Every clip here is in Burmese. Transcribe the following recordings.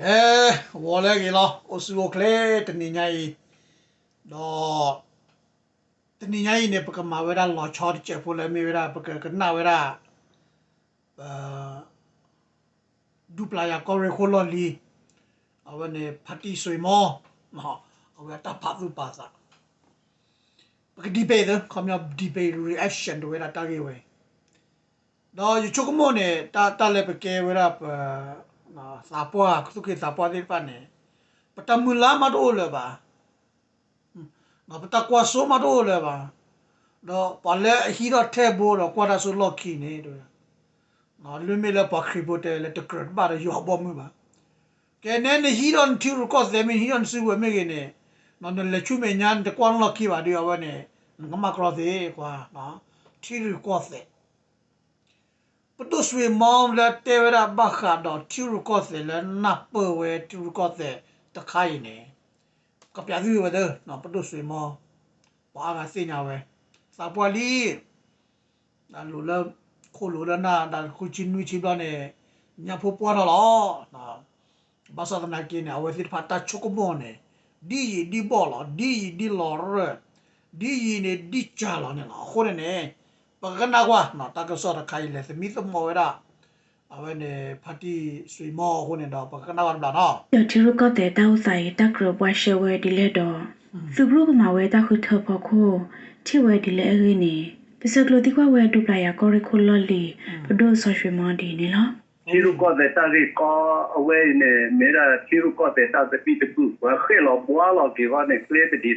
ကဲဝေါ်လဲကြီးလောအဆူကလေတနေညာကြီးတော့တနေညာကြီးနေပကမာဝဲတာလောချော့ချက်ဖို့လဲမေဝဲတာပကကနာဝဲတာအာဒူပလာယာကောရခိုလော်လီအဝနေဖတ်တီဆွေမောနော်အဝဲတာဖတ်သူပါစာပကဒီပေဒခမယဒီပေ reaction တွေတာတာကြီးဝဲတော့ယူချုကမောနေတာတာလည်းပ ကဲဝဲတာနော် sapua kusuke sapua de pane patamula ma do le ba ma patakwa so ma do le ba do pale hi do the bo do kwa da so lo ki ne do no lu me le pa khri bo te le te krat ba de yo bo mu ba ke ne ne hi don ti ru ko de mi hi don su we me ge ne no ne le chu me nyan de kwan lo ki ba de yo ba ne ngama kro de kwa no ti ru ko de ပတုဆွေမောင်းလက်တေဝရဘခါတော့တူရကောစေလနပ်ပဝဲတူရကောစေတခိုင်နေကပြသူဝဒနော်ပတုဆွေမောင်းဘာကစညာဝဲစာပွားလီဒါလူလခိုလူလနာဒါခုချင်းနူချီတော့နေညာဖို့ပွားတော့လားနော်ဘာသာနာကင်းအဝဲစစ်ဖတ်တာချုကမောနေဒီဒီဘောလာဒီဒီလော်ရဒီနေဒီချာလာနေနော်ခိုးနေ pagana kwa na ta ka so ta khai le se mi so mo ra a we ne phati sui mo ho ne da pagana wa da no တီရုကတဲ့တောက်ဆိုင်တက်ဂရဘွားရှေဝဲဒီလက်တော့စုဘရုကမှာဝဲတက်ခုထဖို့ခိုထိဝဲဒီလက်အရင်းနေပစကလိုတိကွာဝဲဒူပလာယာကောရခိုလော်လီပဒိုဆော့ရွှေမွန်ဒီနေလား Chiru ko de ta ri ko awe ne mera chiru ko de ta de pi de ku wa khe lo bwa lo ki wa ne kle de di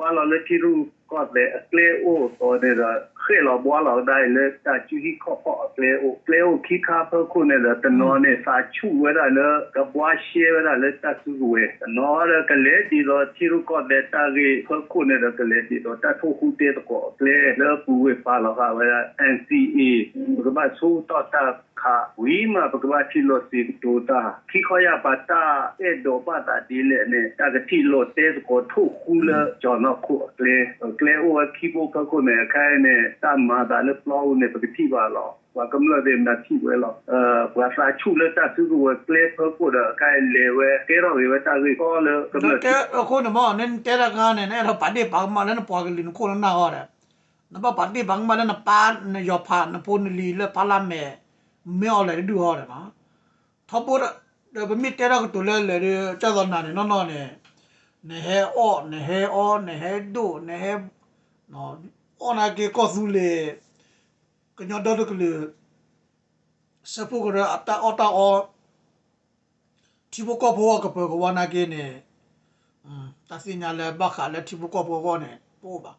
ว่า记住 ก็เลยเกลโอตัวเนี้ยเคยเราบัวเราได้เลยแต่จุฮิคอปเกลโอเกลโอคิคาเพื่อคนเนี้ยแต่อนเนี้ยสาชูเว้าด้เลยกับบัาเชี่ยเว้าด้เลยแต่สุดเว้ยนอนลยก็เลยดีเราที่รู้ก็เลยตั้งต่เพื่อคนเนี่ยก็เลยดีเราแต่ทุกคนเด็กก็เลยเลิกกูไว้าเราค่ะเวลา NCE ก็มาสู้ต่อตาค่ะวิมาปกว่าที่เราสิตัวตาคิดเขาอยากปาตาเอ็ดโดปาตาดีเลยเนี่ยแต่ที่เราเตสก็ทุกคู่เลยจอนอคู่เลยလာကျွန်တော်ခုကလေကလေအိုခိဘကကိုနဲ့ခိုင်းနဲ့တမတာလည်းပလောနဲ့ပကတိပါလောว่ากำลังเดินนาทีไว้หรอเอ่อว่าสาชุเลยตัดซื้อว่าเกลเพิ่มกูเด้อใกล้เลวเกเราเวตาคือก็เลยกำลัง te ko ne mo ne te la ga ne ne la pa de ba ma ne po ga li ko na ho re na ba pa de ba ma ne na pa ne yo pa na po ne li le pa la me me o le du ho re ma tho po de ba mi te ra ko to le le cha do na ne no no ne ne he o ne he o ne he do ne he no o na ke ko su le que yo do que le se pu que ata ota o tipo ko po ko ko wana ke ne um ta sinya le ba kha le tipo ko po ko ne po ba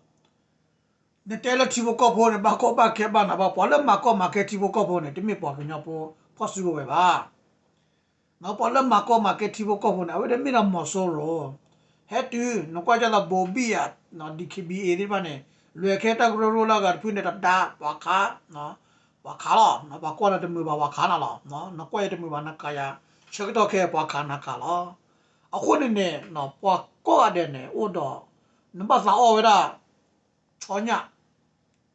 ne te le tipo ko po ne ba ko ba ke ba na ba po le ma ko ma ke tipo ko po ne ti mi po ke nya po po su we ba no po le ma ko ma ke tipo ko po ne we de mi na mo so ဟက်တူနကွာကြလာဘိုဘီယာနော်ဒီခီဘီအေဒီပါနေလွယ်ခဲတကရရိုလာကဖွင့်နေတာတာဝါခါနော်ဝါခါလောနော်ဘာကွာလာတမှုပါဝါခါနာလောနော်နကွာရတမှုပါနကာယာချက်တော့ခဲပွားခါနာခါလောအခုနေနေနော်ပွားကော့တဲ့နေဥတော်နဘာစာအော်ဝဒချောည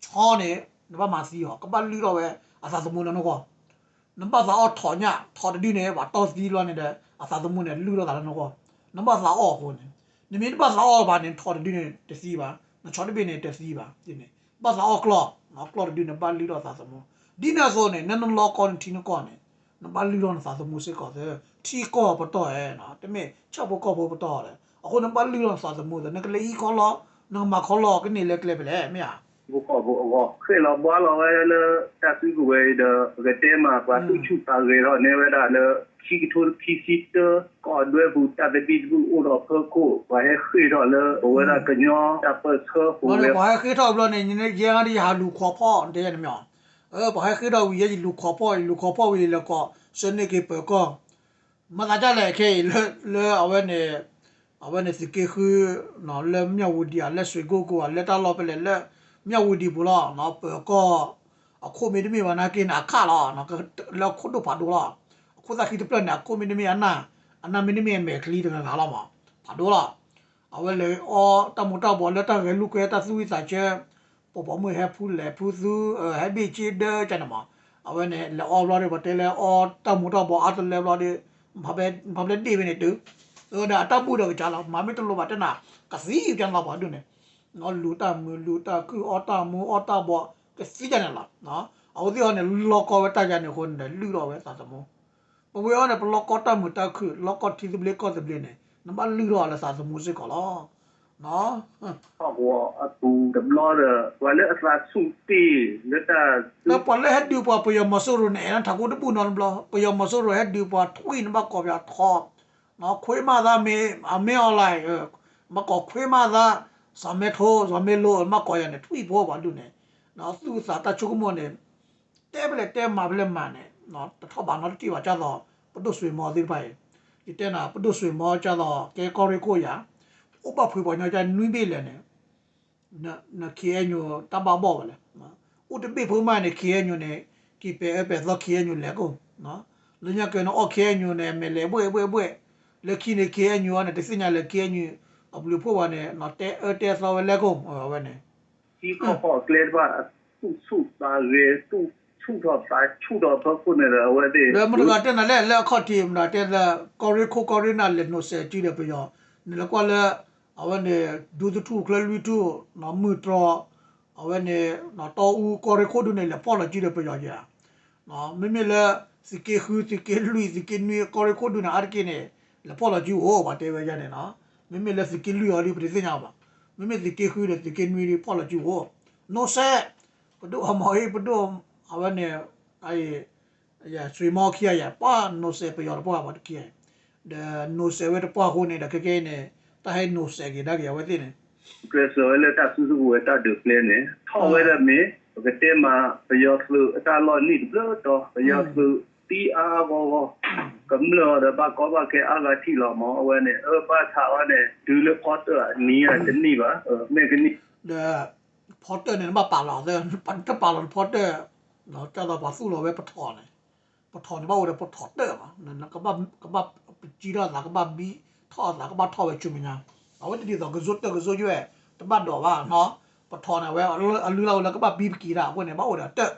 ချောနေနဘာမစီရောကပတ်လူတော့ပဲအစာသမုန်နော်ကောနဘာစာအော်ထော်ညထော်တူနေပါတော့စီလွားနေတဲ့အစာသမုန်နဲ့လူတော့တာနော်ကောနဘာစာအော်ဟိုနေ နမင်းပတ်လာအော်ဘာနင်ထော်ဒီနေတစီပါမချော်ဒီနေတစီပါဒီနေပတ်လာအော်ကလော့နော်ကလော့ဒီနေပါလီတော့သာသမဒီနေဆိုနေနန်လော့ကွန်တီနကောနေနပါလီတော့သာသမစေကောတဲ့ထီကောပတော့ရဲ့နော်တမင်ချော့ဖို့ကောဖို့ပတော့တယ်အခုနပါလီတော့သာသမတဲ့နကလေးကောလော့နမခေါလော့ကနေလက်ကလေးပဲလေမြာကိုပေါ်ကိုအော်ခေလောဘွားလောလဲလဲတက်စုကွယ်တဲ့ကတဲ့မှာပါသူချူပါရေတော့နေဝဲတာလဲ ခိကထုခိစစ်တကောဒွေဘူတဘဘိဘူဥရဖကိုဝဲခိရလဝရကညောတပစခဟူဝဲဘာခိထောဘလနေနေဂျေရီဟာလူခေါ်ဖောတဲ့မြောင်းเออบ่ให้คือดอกวิยลูกขอพ่อลูกขอพ่อวิแล้วก็สนิทกับเปก็มันก็จะแหละแค่เลอะเลอะเอาไว้ในเอาไว้ในสิเกคือเนาะเล่มเมียวดีอ่ะเล่สวยกูกูอ่ะเล่ตาลอไปเลยเล่เมียวดีบุล่ะเนาะเปก็အခုမေတ္တမေဝနာကိနာခလာနော်လောခုတို့ပါတို့လား အခုသာခိတပလနာအခုမေဒီမီအနာအနာမေဒီမီမဲကလီတကငါလာမှာဖာဒူလားအဝဲလေအော်တမတော့ဘောလက်တရလူကဲတသူဝိစာချေပေါ်ပေါ်မဟဖူလေဖူသူဟဲဘီချီဒချနမအအဝဲနဲ့လောအော်လော်တွေဘတဲလဲအော်တမှုတော့ဘောအတလဲလော်တွေဘာပဲဘာလဲတီးပဲနေတူဆိုတော့တပူတော့ကြာတော့မမတလို့ပါတနာကစီကြံတော့ပါဒုနေနော်လူတာမူလူတာကူအော်တာမူအော်တာဘောကစီကြနေလားနော်အော်ဒီဟောနေလောကောဝတာကြနေခွန်တယ်လူတော့ပဲသာသမ ပဝေောနဲ့ပလော့ကော့တမူတခုလော့ကော့တီဒဘလေကော့ဒဘလေနဲ့နမလူရောလာစာစမှုစစ်ကောလောနော်ဟုတ်ဘောအတူဒဘလောရဝါလေအစလာစုတီနေတာနော်ပလဲဟက်ဒီပွားပယမဆူရုနဲ့နာထကူတပူနော်ဘလောပယမဆူရုဟက်ဒီပွားထွိနမကောပြထောနော်ခွေးမသားမေအမေအလိုက်မကောခွေးမသားစမေထိုစမေလိုမကောရနဲ့ထွိဘောပါလူနဲ့နော်သူ့စာတချုကမောနဲ့တဲဘလက်တဲမဘလက်မနဲ့ နော်တစ်ခေါက်ပါနောက်တစ်ပါကြတော့ပတုဆွေမောသေးပိုင်ဒီတဲ့နာပတုဆွေမောကြတော့ကဲကော်ရီကိုရဥပဖွေပေါ်ညကြနွိပေးလည်းနဲ့နာနာခီယညိုတဘဘောလေဥတပိဖုမနဲ့ခီယညိုနဲ့ကီပေပေသောခီယညိုလည်းကိုနော်လညကနောအခီယညိုနဲ့မလေဘွေဘွေဘွေလက်ခီနေခီယညိုနဲ့တစညာလက်ခီယညိုအပလူဖောဝနဲ့နော်တဲအတဲသောလည်းကိုဟောဝနဲ့ဒီကောပေါ်ကလေးဘာသူ့သူ့ပါရဲသူ့ 추가 추도 덕분에라 왜디 내 물가 때나 레레 커티임나 때라 거리 코 거리나 레노세 뒤에 보여 내가라 아원에 두두투 클루투 나무트로 아원에 나토우 거리 코드네 레 폴라 뒤에 보여야 나 메메라 스케 후 스케 루이 스케 누이 거리 코드네 아르케네 레 폴라 주오 바테베 야네나 메메라 스케 루이 어리 프레즈냐 바 메메 스케 후레 스케 누이 폴라 주오 노세 ပဒုအမောဟိပဒု awane ai ya sui mo kia ya pa no se pe yor pa ba kia da no se we pa ho ne da ke ke ne ta he no se ge da ge wa ti ne preso ele ta su su we ta de plan ne tho we da me ke te ma pe yor lu ta lo ni blo to pe yor lu ti a go go ကမ္လောရပါကောပါကေအာလာတီလောမောအဝဲနဲ့အပါသာဝနဲ့ဒူလကော့တာနီးရတနီးပါမေကနီဒါ Potter နဲ့မပါလာတယ်ပန်ကပါလာ Potter နော်ကြတော့ပါစုလို့ပဲပထော်နေပထော်နေပါဦးတယ်ပထော်တဲ့မှာနကဘကဘကြီးရလာကဘဘီထော်လာကဘထော်ပဲချုံညာအဝတ်တီတော့ကဇွတ်တော့ကဇွတ်ရွယ်တပတ်တော့ပါနော်ပထော်နေဝဲအလူအလူလောက်လကဘဘီကြီးရဝင်နေပါဦးတယ်တဲ့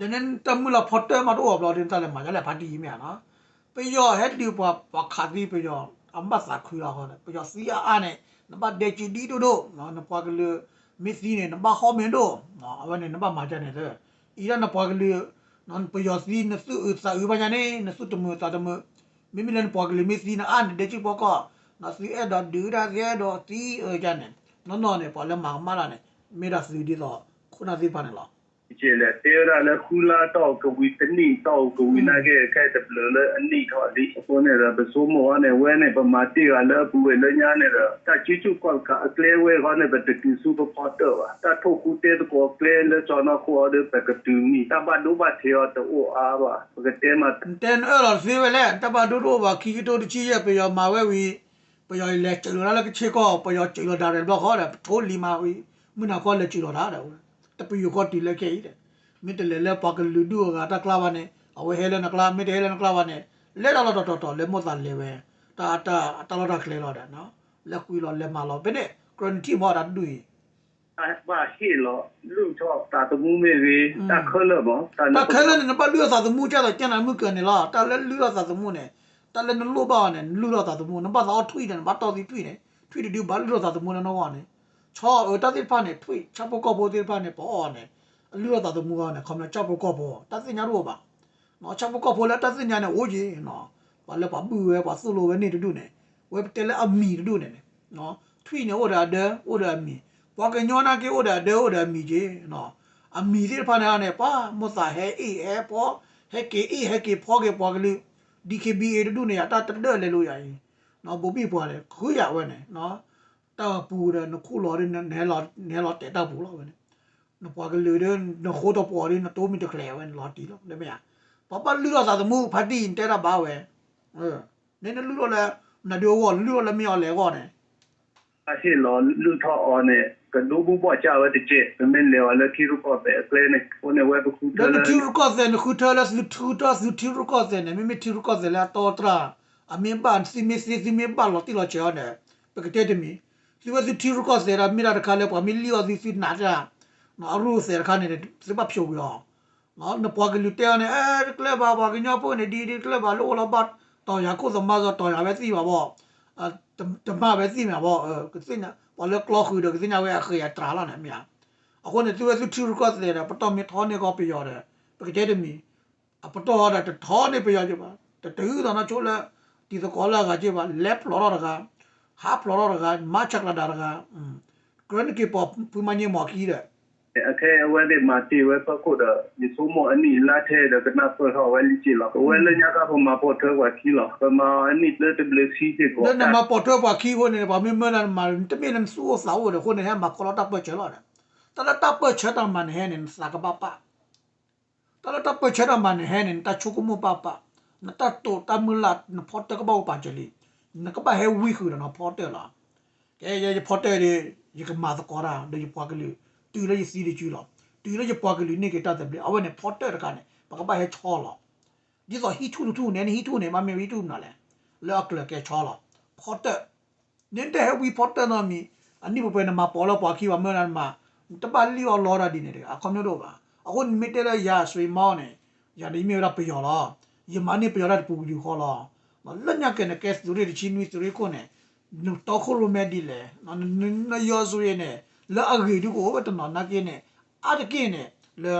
ဒနန်တမလာဖော်တဲ့မှာတော့ဘလော်တင်တယ်မှာလည်းဖာတီမြန်နော်ပြောဟက်ဒီပွားပခါဒီပြောအမတ်စာခွေရဟောတယ်ပြောစီအားနဲ့နဘဒေချီဒီတို့နော်နဘကလေးမစ်စီနဲ့နဘဟောမင်းတို့နော်အဝနဲ့နဘမာကြနေတယ် အီရနပွားကလေးနော်ပေယောစီနစုစာဥပညာနဲ့နစုတမတာတမမိမိလည်းပွားကလေးမစ်စီနဲ့အာဒေချီပေါကနော်စီအဲ့တော့ဒူရာရဲတော့တီအကြနဲ့နော်နော် နဲ့ပေါ်လည်းမာမာလာနဲ့မေရာစီဒီတော့ခုနစီပါနေလားကျလေတေရလာခူလာတော့ကဝီတနီတော့ကဝီနာကဲကဲတပလလအနီထော်ဒီကိုနေရပစိုးမောနဲ့ဝဲနဲ့ပမာတီကလည်းဘူးဝဲလညာနဲ့တာချီချူကောကအကလဲဝဲခေါနဲ့ပတတူစူပပေါ်တော့တာထုတ်ကူတဲတော့ကလဲလဲချောနာခေါ်တဲ့ပကတူနီတဘဒုဘသေးတော့အားပါပကတဲမှာ ten euro fi wele ta ba do do ba ki to chi ye pe yo ma we wi pe yo le chi lo la ke che ko pe yo chi lo တပီယောကတီလက်ခဲ့ဤတဲ့မိတလေလက်ပါကလူဒူကတကလာဝနဲ့အဝဲဟဲလနကလာမိတဟဲလနကလာဝနဲ့လက်တော်တော်တော်တော်လက်မတ်တလေပဲတာတာအတတော်တော်ကလေးတော့တာနော်လက်ကွီလောလက်မလောဘယ်နဲ့ကရန်တီမော်တာဒူဤအဲ့ဘာရှိလို့လူတော့တာတမှုမေပဲတာခလဘောတာခလနဲ့ဘာလူရသာတမှုကြတော့ကျန်တာမှုကနေလားတာလည်းလူရသာတမှုနဲ့တာလည်းလူဘောနဲ့လူရသာတမှုနဘာသာထွိတယ်ဘာတော်စီထွိတယ်ထွိတယ်ဒီဘာလူရသာတမှုနဲ့တော့ကနေ no wa ne cho o ta ti pa ne thui cha po ko bo ti pa ne bo ne lu sa tu mu wa ne khom na cha po ko bo ta sin nya ro ba no cha po ko bo la ta sin nya ne o ji no ba le ba bu we ba su lo we ne du ne we te le a mi du ne no thui ne o da de o da mi ပွားကညောနာကေဩဒါဒေဩဒါမီကြီးနော်အမီဒီဖာနာနဲ့ပါမသဟဲအေဟဲပေါ်ဟဲကေအေဟဲကေဖောကေပွားကလေး DKB ရဒုနေရတာတတဲ့လေလို့ရရင်နော်ဘုပိပွားလေခွေးရဝဲနဲ့နော် တာပူတယ်နခုလော်ရင်းနဲလော်နဲလော်တဲ့တာပူလောဝဲနဲ့နပွားကလေးတဲ့နခိုးတော့ပွားရင်းတိုးမီတကလေဝဲလော်တီလို့လေမရပပလူတော့သာသမူဖတ်တီတဲ့တာပါဝဲအဲနင်းလူတော့လဲနဒီဝလူတော့လဲမြော်လဲကောနဲ့အရှိလောလူထောအော်နဲ့ကဒိုဘူပေါ်ချဝတဲ့ကျမင်းလေဝလတီရကောပဲကလေးနဲ့ကိုနေဝဲပခုတ Da လ lu tiru ko zen khu ta la lu tu ta lu tiru ko zen ne mi mi tiru ko zen la to tra a mi ban si mi si si mi ban lo ti lo che ne pe ke te de mi si wa lu tiru ko zen ra mi ra ka le pa mi li o si si na ja no ru se ra ka ne se ba phyo yo နော်နပွားကလူတဲနေအဲကလဘာဘာကညပိုနေဒီဒီကလဘာလောလဘတ်တော်ရခုသမဇတော်ရပဲသိပါဘောအတမပဲသိမှာဘောကစင်ဘာလကလောခုဒကစင်ဝဲခေရတရာလာနေမြအခုနေသူသူထူကောလေပတော်မီထောနေကောပြရတယ်ပကတဲ့တမီအပတော်တာထောနေပြရကြပါတူတော့နော်ချိုးလဲဒီသကောလာကကြည့်ပါလက်လောရကဟာဖလောရက half loror ga ma chakla dar ga kren ki pop pumanye mo kira ake awe de ma ti we pa ko da ni so mo ani la the da kana so ha we li chi la ko we le nya ka ma po the wa ki la ko ma ani le de ble si ti ko na ma po the wa ki ho ne ba me me na ma te me na su sa wo de ko ne ma ko la ta po che la ta la ta po che ta man he ne sa ka ba pa ta la ta po che ta man he ne ta chu ko mo pa pa na ta to ta mu la na po ta ka ba pa che li na ka ba he wi khu na phote la ke ye phote de ye ka ma ta ko ra de ye pwa ke lu tu le ye si de chu la tu le ye pwa ke lu ne ke ta ta ble awen ne phote ra ka ne ba ka ba he cho la ji so hi chu tu ne ne hi tu ne ma me wi tu na le le ak le ke cho la phote ne de he wi phote na mi อันนี้ผมเป็นมาปอลปอคีว่าเมื่อนั้นมาตบาลีอลอราดินเด็กอะคอมโนโดบาအခုမိတဲရရဆွေမောင်းနေရဒီမျိုးရပြော်လားယမနိပြော်ရပူယူခေါ်လား မလညကနကဲစဒူရီချီနွီစရီကိုနေနုတော့ခိုလိုမဲဒီလေနော်နယောဇူရနေလာအဂီဒီကိုဘတ်နော်နာကင်းနေအတကင်းနေလေ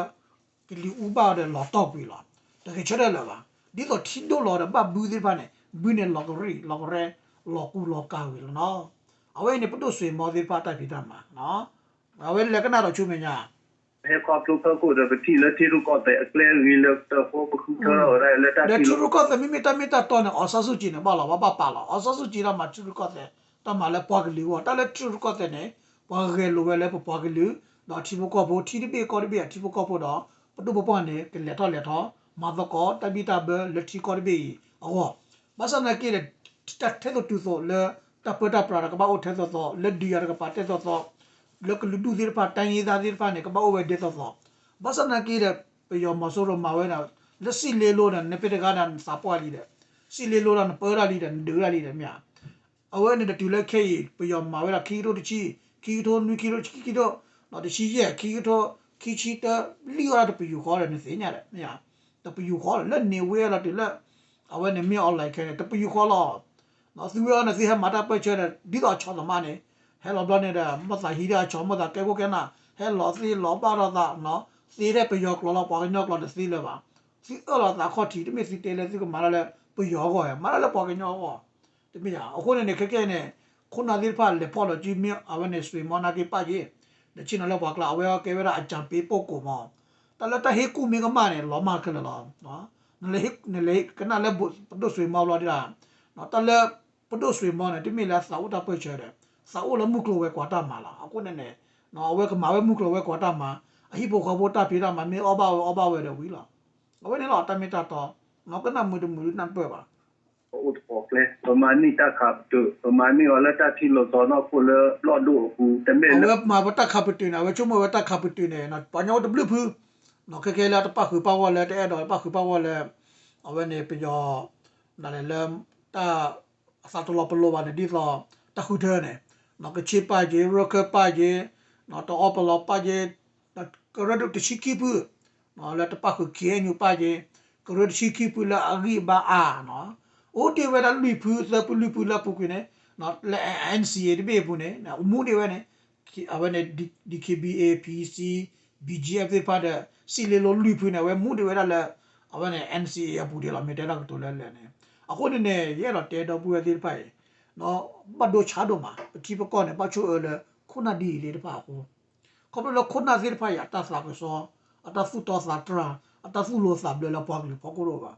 ကလီဥပါတဲ့လော်တော့ပြီလားတကယ်ချက်တယ်လားဒီတော့ထင်းတော့လော်တဲ့ဘဘူးဒီပါနေ bune logri logre loku lokawi no awe ne puto swe mo di pata pita ma no awe le kana ro chu me nya ဟဲကောပလူပခုဒပတိလက်တီရကောတဲ့အကလဲရီလက်တော့ပခုထောရလက်တာ de တီ chu ru ko te mi mi ta mi ta to ne osa su ji ne ba la ba ba pa la osa su ji la ma chu ru ko te ta ma le pwa ge li wo ta le chu ru ko te ne pwa ge lo we le pwa ge li no ti bu ko bo ti di be ko di be ti bu ko bo do puto bo pa ne ke le to le to ma do ko ta bi ta be le ti ko di be awo မဆနာကေတတဲ့တူဆိုလေတပတာပရာကဘာအိုထဲဆိုလက်ဒီရကပါတဲ့ဆို လကလူဒူဒီပါတိုင်ရဒါဒီပါနေကဘာအိုဝဲတဲ့ဆိုမဆနာကေပယောမဆိုရမဝဲနာလက်စီလေလိုနဲ့ပြတကားနာစာပွားလီတဲ့စီလေလိုနာပေါ်ရလီတဲ့ဒူရလီတဲ့မြအဝဲနဲ့တူလက်ခေပယောမဝဲနာခီရိုတချီခီတိုနူခီရိုချီခီတိုနော်တချီရဲ့ခီတိုခီချီတလီရတဲ့ပယူခေါ်တယ်နေစညာတဲ့မြတပယူခေါ်လက်နေဝဲလာတဲ့လက်အဝဲနေမြောက်လိုက်ခဲတပယူခေါ်လာနော်သူရနေစီဟမတာပဲချဲဒီတော့ချောသမနေ ဟဲလောဘနေတာမသဟီရာချောမတာကဲကိုကဲနာဟဲလောစီလောပါရတာနော်စီတဲ့ပယောကလောပေါ်ညောကလောစီလေပါစီအလာတာခေါ်တီတမစီတဲလေစီကမာလာပယောကောရမာလာပေါ်ကညောကောတမရအခုနေခက်ခဲနေခုနာဒီဖာလေပေါ်လဂျီမြေအဝဲနေဆွေမနာကေပါကြီးတချင်လောပါကလာအဝဲကဲဝရအကြံပေးပုတ်ကိုမောတလတဟေကူမီကမနေလောမာကလလောနော် nele nele kana le pdo sui mau lo dira no ta le pdo sui mau ne ti mi la sa u ta pe che de sa u la mu klo we saola muklo we kwata mala akone ne no we ma we muklo we kwata ma ahi bo kho bo ta pi da ma me oba we oba we de wi la we ne la ta mi ta to no ka na mu de mu na pe ba o to kle to ma ni ta kha tu to ma ni ola ta thi lo to no pu le lo do ku te me le ma ba ta kha pu tu na we chu mo we ta kha pu tu ne na pa nyo de blu pu no ke ke la ta pa khu pa wa le te do pa khu pa wa le a we ne pe yo na le le ta sa to lo pa lo ba ne di lo ta khu de ne no ke chi pa je ro ke pa je no to op lo pa je ta ko ro de chi ki pu no le ta pa khu ke nyu pa je ko ro de chi ki pu la agi ba a no o te we da lu pu sa pu lu pu la pu ku ne no le NCA de be pu ne na mu de we ne ki awe ne DKBA PC BGF တွေပါတဲ့စီလေလိုလူပြနေဝဲမှုတွေဝဲလာအဝဲနဲ့ NCA ရပူတယ်လာမေတဲလာကတိုလဲလဲနေအခုနေနေရဲတော့တဲတော့ပူရသေးဖိုင် နော်ပတ်တို့ချာတို့မှာပတိပကောနဲ့ပတ်ချိုလေခုနဒီလေတပါဟုခေါပလို့ခုနစီတပါရတသပါစောအတဖူတော်သာတရာအတဖူလို့သာဘလလပွားလို့ပေါကလို့ပါ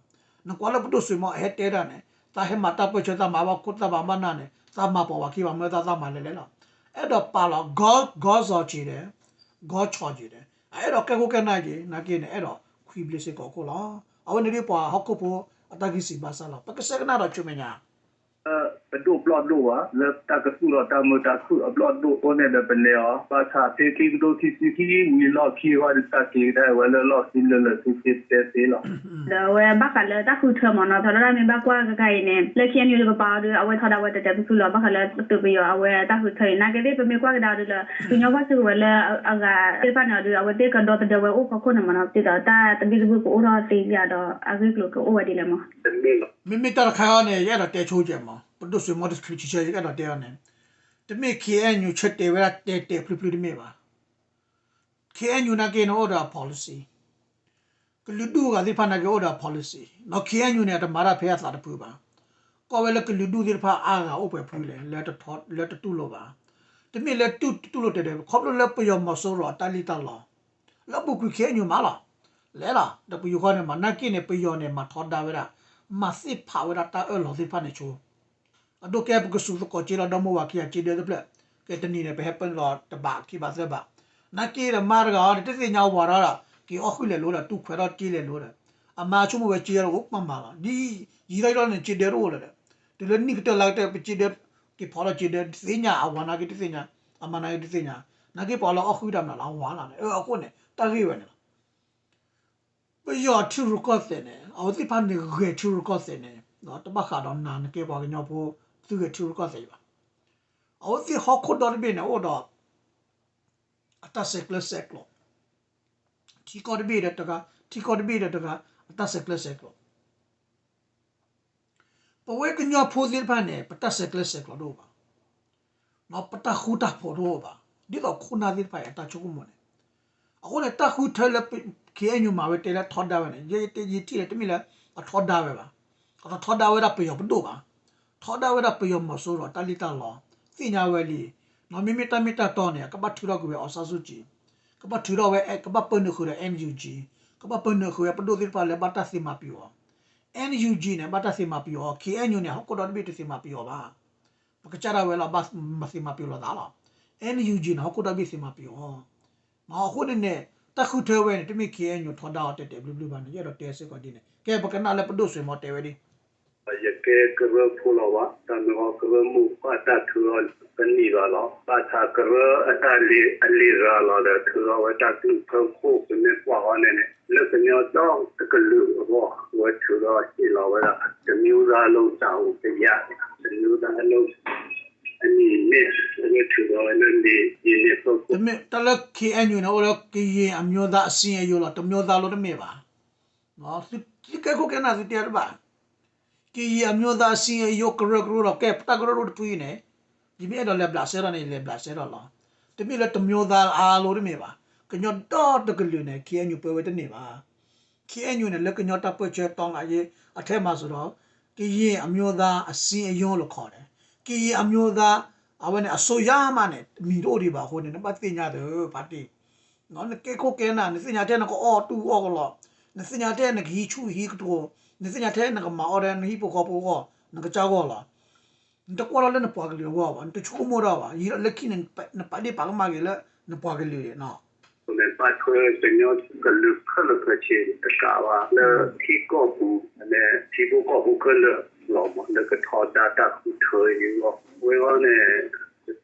နကွာလပတို့ဆွေမဟဲတဲရနဲ့တာဟဲမတာပချတာမဘာခုတဘာမနာနဲ့သာမပေါ်ဝကိပါမသာသာမလဲလဲလားအဲ့တော့ပါလာဂေါဂေါစောချီတယ်ဂေါချောချီတယ်အဲ့တော့ကဲကိုကဲနိုင်ကြီးနာကိနေအဲ့တော့ခွီပလစ်စကောကိုလားအဝနေရပွားဟောက်ကိုပေါ်အတကိစီဘာဆလာပက္ကစကနာတော့ချုံမညာ ပဒုပလော့ဒိုဝါလက်တကစုတော့တမတခုအပလော့ဒိုအိုနေတဲ့ပနေောပါသာတေကိဒိုတီစီကီဝီလော့ခီဝါတကေဒါဝလလော့စင်လလစီစီတေတေလော da we ba ka le ta khu thwa mo no thora mi ba kwa ga kai ne le kien yu ba pa du awe thoda we te te bu lo ba ka le tu bi yo awe ta khu thai na ke de pe me kwa ga da du le tu nyo ba su we le aga te pa na du awe te ka do te we o ko ko na mo no te da ta te bi bu ko o ro te ya do age klo ko o wa di le mo တမီလောမိမိတရခါနဲ့ရတော့တဲချိုးကြမှာ ပဒုစမောဒစခရချီချေရတော့တဲနဲ့တမေခေအန်ယူချက်တဲဝရတဲတဲဖလူဖလူတမေပါခေအန်ယူနာကေနိုဒါ policy ကလူဒူကဒီဖနာကေအိုဒါ policy နော်ခေအန်ယူနဲ့တမာရဖေးသာတပူပါကောဝဲလကလူဒူဒီဖာအာကအိုပဲဖူးလေလက်တထော့လက်တတူလို့ပါတမေလက်တူတူလို့တဲခေါပလလက်ပယောမဆိုတော့တလီတလောလပုကွခေအန်ယူမလားလဲလားတပူခေါနဲ့မနကိနဲ့ပယောနဲ့မထောဒါဝရ masif power ta e lo si pa ne chu do ke bu su ko chi la do mo wa ki chi de ple ke tani ne pe happen lo ta ba ki ba sa ba na ki ra ma ra ga de ti nya wa ra ra ki o khu le lo la tu khwa ra chi le lo ra a ma chu mo we chi ra wo ma ma la ni yi dai ra ne chi de ro la de le ni ki ta la ta chi de ki pha ra chi de ti nya a wa na ki ti nya a ma na ki ti nya na ki pa la o khu da ma la wa la ne o ko ne ta ri we ne ပယောထူရကောစနေအော်ဒီပန်နေဂေထူရကောစနေနော်တပခါတော့နာနကေပါကညောဖို့ သူကသူကသေးပါအော်ဒီဟောက်ခုတော်ဘင်းအော်တော့အတဆက်ကလဆက်ကလတီကော်ဘီရတကတီကော်ဘီရတကအတဆက်ကလဆက်ကလပဝဲကညောဖိုးစီဖာနေပတဆက်ကလဆက်ကလတော့ပါမပတခုတာဖို့တော့ပါဒီတော့ခုနာဒီဖိုင်အတချုံမနေအခုလည်းတခုထဲလက်ကေညူမာဝဲတဲလက်ထော်တာပဲနေရေတေကြီးတိလက်တမိလက်အထော်တာပဲပါအထော်တာဝဲတာပြောပတော့ပါ ထော်တာဝဲတာပြောမဆိုတော့တလီတလောစညာဝဲလီနော်မိမိတမိတတော်နေကပတ်ထူတော့ကပဲအဆာစုကြည့်ကပတ်ထူတော့ဝဲကပတ်ပနခုရ NUG ကပတ်ပနခုရပဒိုဒီပါလေဘတာစီမပြော NUG နဲ့ဘတာစီမပြော KNU နဲ့ဟောကတော့ဘီတစီမပြောပါပကချရာဝဲလာဘတ်မစီမပြောလာတာလား NUG နဲ့ဟောကတော့ဘီစီမပြောမဟုတ်ခုနဲ့တခုထဲဝဲတမိခေညထော်တာတက်တယ်ဘလူးဘလူးပါနေရတော့တဲစစ်ကဒီနေကဲပကနာလည်းပဒုဆွေမတဲဝဲဒီ ယကေကရဖူလောဝတန်ရောကရမူပါတာထူရောပနီရောလောပါသာကရအတလီအလီရာလောတဲ့ထူရောဝတာတူဖခုကနေပွားနေနေလက်ညောတော့တကလူဘောဝထူရောရှိလောဝတာတမျိုးသားလုံးတောင်းတရားတမျိုးသားလုံးအနည်းနဲ့ဝထူရောလည်းဒီဒီနေဖခုတမတလခေအညနော်လောကီယအမျိုးသားအစင်အယောလောတမျိုးသားလို့တမေပါနော်စစ်ကဲကိုကနာစစ်တရပါ ကီယအမျိုးသားအစင်အယောကရကရလောကဲပတကရလို့တူနေဒီမြေတော့လေဘလာဆဲရနေလေဘလာဆဲရလောတမေလည်းတမျိုးသားအားလို့တမေပါကညတော့တကလူနေခေအညပွဲဝဲတနေပါခေအညနဲ့လက်ကညတပွဲချတောင်းလာရေးအထက်မှာဆိုတော့ကီယအမျိုးသားအစင်အယောလို့ခေါ်တယ်ကီယအမျိုးသားအဝနဲ့အစိုးရမှနဲ့မိတို့တွေပါဟိုနေပတ်တင်ကြတယ်ပါတီနော်နကေကိုကဲနာနေစညာတဲ့နကိုအော်တူအော်ကလောနေစညာတဲ့နဂီချူဟီကတော့ နေစညာတဲ့နကမော်ရန်ဟီပိုကောပိုကောနကကြောကောလားတကွာလည်းနပွားကလေးဘောဘာတချို့မို့တော့ပါရီလက်ခိနေနပါဒီပါကမာကလေးနပွားကလေးနော် ne patro señor que le kala que che ka wa le ti ko bu ne ti bu ko bu ke le lo mo le ke tho da da ku thö yi lo we wa ne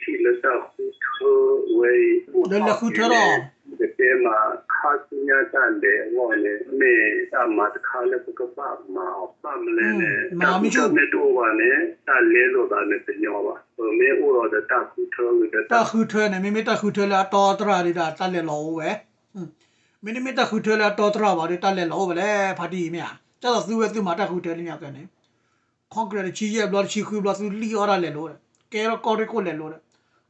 ti le da ku thö we Le le khu thö ro. de te ma kha su nya da le wo ne me da ma kha le bu ka ba ma ba me le ne Mm, ma mi chu. me do wa ne da le lo da ne te nyo wa me o ro da da ku thö we da တခုထွဲနေမိမိတခုထွဲလာတော်တရာရီတာတက်လက်လောပဲမိမိတခုထွဲလာတော်တရာပါရီတက်လက်လောပဲလေဖာတီမြာကျတော့သူ့ဝဲသူ့မှာတခုထွဲနေမြကနေကွန်ကရစ်ချီရဲ့ဘလော့ချီခုဘလော့သူလီအော်ရလဲလို့ကဲရောကော်ရီကိုလဲလို့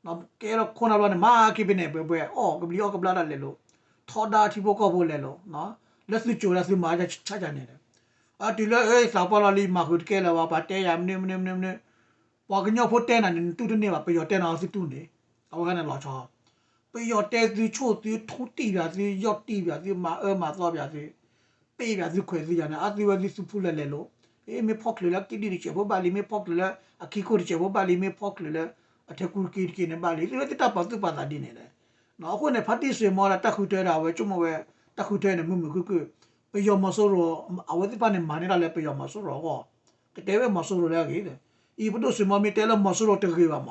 နော်ကဲရောခွန်လာဘလော့မာကိပနေပဲပဲအော်ကဘလီအော်ကဘလာလဲလို့ထော်ဒါတီဘောကောဘောလဲလို့နော်လက်စုချိုလက်စုမာချချချနေတယ်အတီလဲအေးစာပါလာလီမာခုကဲလာပါတဲရမနေမနေမနေမနေပွာကညောဖို့တဲနာနေတူတနေပါပယောတဲနာစစ်တူနေအဝကနေလောချောပယောတဲသူချို့သူထူတီပြစီယော့တီပြစီမာအဲမာသောပြစီပေးပြစီခွေစီရနေအတိဝစီစုဖူလဲလဲလို့အေးမေဖောက်လေလာကိဒီချေဘောပါလီမေဖောက်လေလာအခီကိုချေဘောပါလီမေဖောက်လေလာ အထကူကီကီနေပါလီဒီဝတိတာပတ်သူပါတာဒီနေလေနော်ခုနေဖတ်တိဆွေမောလာတခုတဲတာဝဲကျမဝဲတခုတဲနေမှုမှုခုခုပယောမဆိုးရောအဝတိပါနေမာနေတာလဲပယောမဆိုးရောဟောတကယ်ပဲမဆိုးရောလဲကြီးတယ်ဤဘဒုစမမီတဲလမဆရတကေပါမ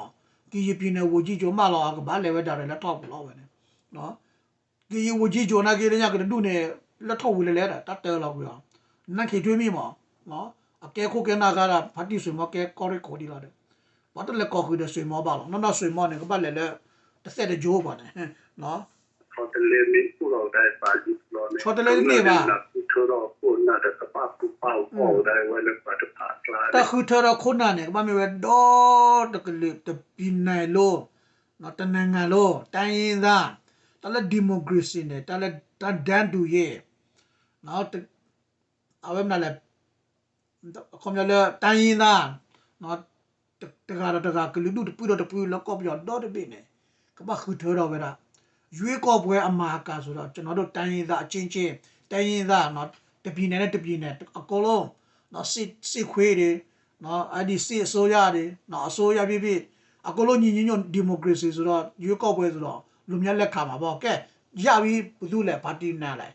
ကီယပြင်းနေဝကြီးကျော်မလာကဘာလဲဝဲတာလဲတော့ဘလောပဲနော်ကီယဝကြီးကျော်နာကေရညာကဒုနေလက်ထောက်ဝလေလဲတာတတဲလောက်ပြောနက်ခေထွေးမိမနော်အကဲခုကဲနာကရာဖတ်တီစမကဲကော်ရီကိုဒီလာတယ် ဘာတလဲကော်ခူတဲ့ဆွေမောပါလားနော်နော်ဆွေမောနေကဘာလဲလဲတစ်ဆက်တကြိုးပါနဲ့နော်ခေါ်တယ်လေမင်းပူတော့တဲ့ပါဒီလောနေခေါ်တယ်လေနေပါထောတော့ကိုနာတဲ့ကပပူပေါ့ပေါ်တယ်ဝဲလည်းပတ်ပါကလာ ta khu thara khona ne ba me we do de kle te pinai lo no ta na nga lo tan yin da ta la democracy ne ta la ta dan du ye no te awe na le khom ya le tan yin da no te te ga da ga kle du de pu do de pu lo ko byo do de bi ne ka ba khu thara we da တကာတကာကလူလူတပူတော့တပူလောက်ကော့ပြောတော့တပိနေကပခုထောတော့ပဲလားရွေးကော့ပွဲအမာကာဆိုတော့ကျွန်တော်တို့တိုင်းရင်းသားအချင်းချင်းတိုင်းရင်းသားနော်တပြည်နယ်နဲ့တပြည်နယ်အကုန်လုံးနော်စစ်စစ်ခွေးတွေနော်အဲ့ဒီစစ်အစိုးရတွေနော်အစိုးရပြပြအကုန်လုံးညီညီညွတ်ဒီမိုကရေစီဆိုတော့ရွေးကော့ပွဲဆိုတော့လူများလက်ခံမှာပေါ့ကဲရပြီဘယ်သူလဲပါတီနာလဲ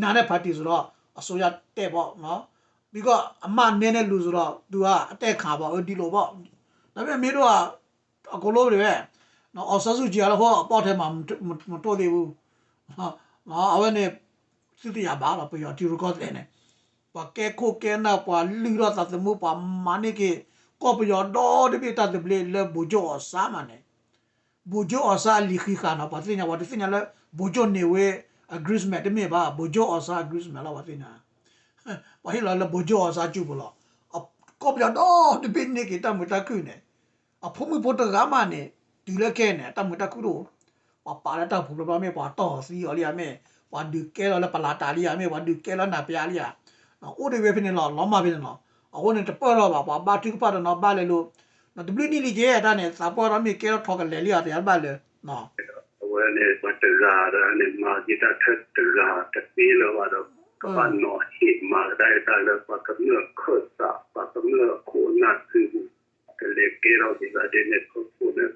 နာတဲ့ပါတီဆိုတော့အစိုးရတဲ့ပေါ့နော်ပြီးတော့အမနည်းတဲ့လူဆိုတော့ तू ကအတက်ခါပေါ့ဒီလိုပေါ့ ဒါပေမဲ့မင်းတို့ကအကုန်လုံးတွေပဲနော်အော်ဆဆူကြီးရတော့ဟောအပေါ့ထဲမှာမတော်သေးဘူးဟာနော်အဝဲနဲ့စစ်တရားပါတော့ပြရတီရကော့တယ်နဲ့ပါကဲခိုကဲနာပါလူရတာသမပါမနိကေကောပရတော့ဒီပြတာတပလေလေဘူဂျောဆာမနဲ့ဘူဂျောအစာလီခိခါနာပါသိညာဝတ်သိညာလေဘူဂျောနေဝဲ agreement တမေပါဘူဂျောအစာ agreement လာဝတ်သိညာဘာဟိလာလေဘူဂျောအစာကျူဘလားကောပရတော့ဒီပြနေကေတမတခုနေ အဖုံမပေါ်တကမနဲ့ဒီလက်ကဲနဲ့တမတခုတော့ပပါရတာဖူပပမေပါတော့စီအလီယမေဝါဒူကဲလာပလာတာလီယမေဝါဒူကဲလာနာပြာလီယနော်အိုဒီဝေဖနေလောလောမပြနေလောအခုနေတပေါ်တော့ပါဘာတိကပါတော့နော်ဘာလေလို့နော်ဒဘလနီလီဂျေတာနဲ့စပေါ်ရမေကဲတော့ထောက်ကလေလီယတဲ့ဘာလေနော်ဝဲနေပတ်တရာနဲ့မာဂီတာထက်တရာတပီလောတော့ကပန်နော်ဟိမာဒါတာလည်းပတ်ကမြေခေတ်စာပတ်ကမြေကိုနာစီ ကလေကဲတော့ဒီကတဲ့နဲ့ကိုကိုနဲ့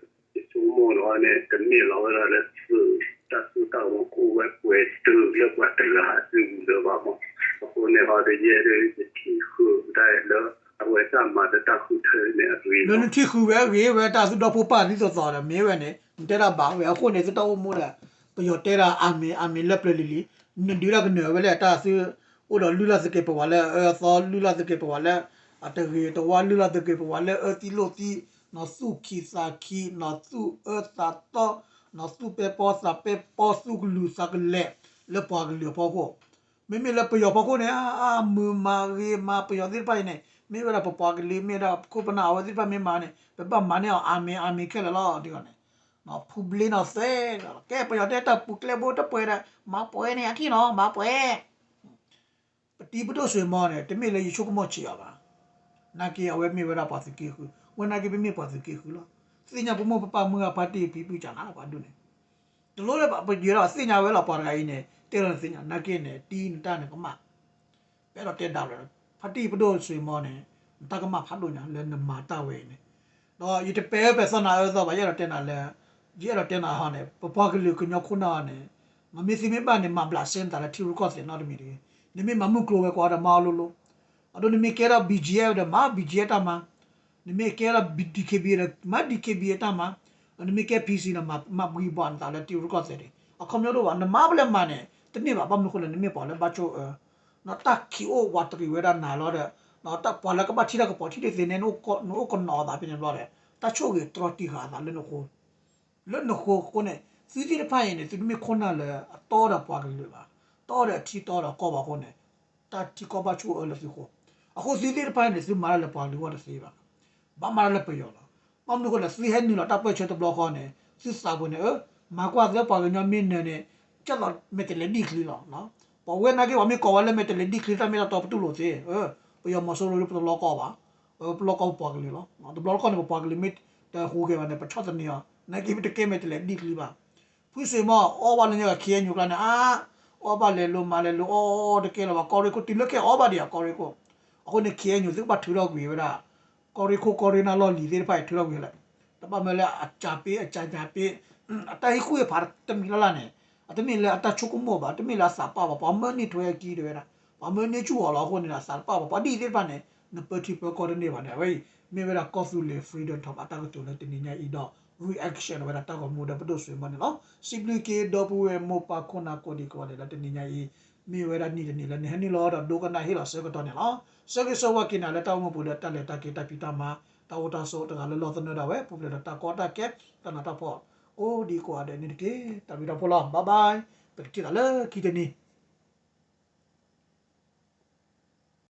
စုမောတော့နဲ့တမီလောရလည်းသူတဆူတောင်းကိုဝဲဝဲတူလောက်ပတ်တရာစီလို့ပါမောကိုနေဟာတဲ့ရဲ့ဒီခုဒါလည်းအဝဲစမှာတခုထဲနဲ့အတွေ့လွန်တိခုပဲရေဝဲတာစုတော့ဖို့ပါလိတော့တော်တယ်မေးဝဲနေတဲတာဘာဝဲအခုနေစတော့မိုးတာပယောတဲတာအာမီအာမီလက်ပလလီလီနဒီရကနေဝဲလက်တာစုဥတော်လူလာစကေပဝါလဲအဲသောလူလာစကေပဝါလဲ အတရေတဝါလူလာစကေပဝါလဲအတီလိုတီနော်စုခီစာခီနော်စုအသာတော့နော်စုပေပေါ်စာပေပေါ်စုကလူစကလက်လေပေါ်ကလူပေါ်ကိုမေမေလေပယောပေါ်ကိုနေအာမူမာရီမာပယောဒီပိုင်နေမေဝရပပကလီမေရာကိုပနာဝဒီပမေမာနေပပမနေအာမေအာမေခဲလောဒီကနေနော်ဖူဘလင်းနော်ဆဲကဲပယောတဲ့တပုကလေဘောတပွဲရမပွဲနေအခီနော်မပွဲပတိပတော့ဆွေမောနေတမေလေယချုကမောချီရပါ နာကီအဝဲမေဝရပါစကီခုဝနာကီပမေပါစကီခုလောစညာပမောပပမငါပါတီပီပီချာနာပါဒုနေတလို့လေပဒီရစညာဝဲလာပါရအိနေတေရစညာနာကီနေတီနတနေကမပဲတော့တက်တာလေဖတိပတော့ဆွေမောနေတကမဖတ်လို့ညာလဲနမာတဝဲနေတော့ယတပဲပဲစနာရောဘာရတော့တက်နာလဲဒီရတော့တက်နာဟာနေပပကလူကည ခုနာနေမမီစီမပါနေမဘလာစင်တာတီရကော့စင်နော်တမီဒီနေမမမှုကလိုပဲကွာတမာလို့လို့အတော့နေမကဲရ BGF တဲ့မ BGF တာမှာနေမကဲရ DKB တဲ့မ DKB တာမှာနေမကဲ PC နာမှာမဘီဘန်တာလေတီရကော့စင်အခုမျိုးတော့နမဘလမနဲ့တနေ့ပါဘာမလို့လဲနေမပေါ်လဲဘာချိုနော်တက်ခီအိုဝတ်ရီဝဲတာနာလို့တဲ့နော်တက်ပေါ်လာကဘာချီရကပေါ်ချီတဲ့နေနိုကိုနိုကိုနော်တာပြနေလို့တဲ့တချို့ကထရတီဟာတာလည်းနော်ကိုလည်းနော်ကိုကိုနဲ့စီစီတဖိုင်နေသူမခွနာလေတော့တာပွားကလေးပါတော့တဲ့ထီတော့တော့ကောပါကိုနဲ့တတီကောပါချိုအလစီကို အခုစီတီပိုင်းနေစုမာလပါလူဝတ်စီပါဘာမာလပယောလာမမလို့ကစီဟဲနီလာတပ်ပချတ်ဘလော့ခေါနေစစ်စာဘနေမကွာတဲ့ပါလညမင်းနေကျတော့မက်တလဒီကလီလာနော်ပေါ်ဝဲနာကေဝမီကောလဲမက်တလဒီကလီတာမီလာတော့ပတူလို့စေအပယောမဆိုလို့ပလော့ကောပါဘလော့ကောပါကလေးလားဘလော့ကောနေပါကလေးမစ်တဟိုကေဝနေပချတ်နေရနာကေမတကေမက်တလဒီကလီပါဖူးစေမောအော်ဘာလညကခီယညူကနာအော်ဘာလေလိုမာလေလိုအော်တကေလောကောရီကိုတီလကေအော်ဘာဒီယာကောရီကို အခုနေခီညူသူပါထူတော့ပြီဗလားကော်ရီကိုကော်ရီနာလော်လီသေးဖိုက်ထူတော့ပြီလားတပမလဲအချာပေးအချာချာပေးအတိုင်ခုရဖာတမီလာနဲ့အတမီလာအတချုကုမောပါတမီလာစာပါပါဘာမနီထွဲကြီးတယ်လားဘာမနီချူလာခုနေတာစာပါပါပါဒီသေးပါနဲ့နပတိပကောနေပါနေဝေးမေဝရာကောဖူလေဖရီဒမ်ထောက်အတာကတူလေတင်ညာဤတော့ reaction ဝရတာကမို့တဲ့ပဒုဆွေမနော် simply k w mo pa khona ko di ko de la tin nya yi mi we ra ni ni la ne ni lo da do ka na hi la se ko to ne lo se ke so wa ki na le ta mo pu de ta le ta ke ta pi ta ma ta wo ta so ta ga le lo ta ne da we pu le ta ko ta ke ta na ta po o di ko ade ni ke ta bi da po lo bye bye pe ti la le ki de ni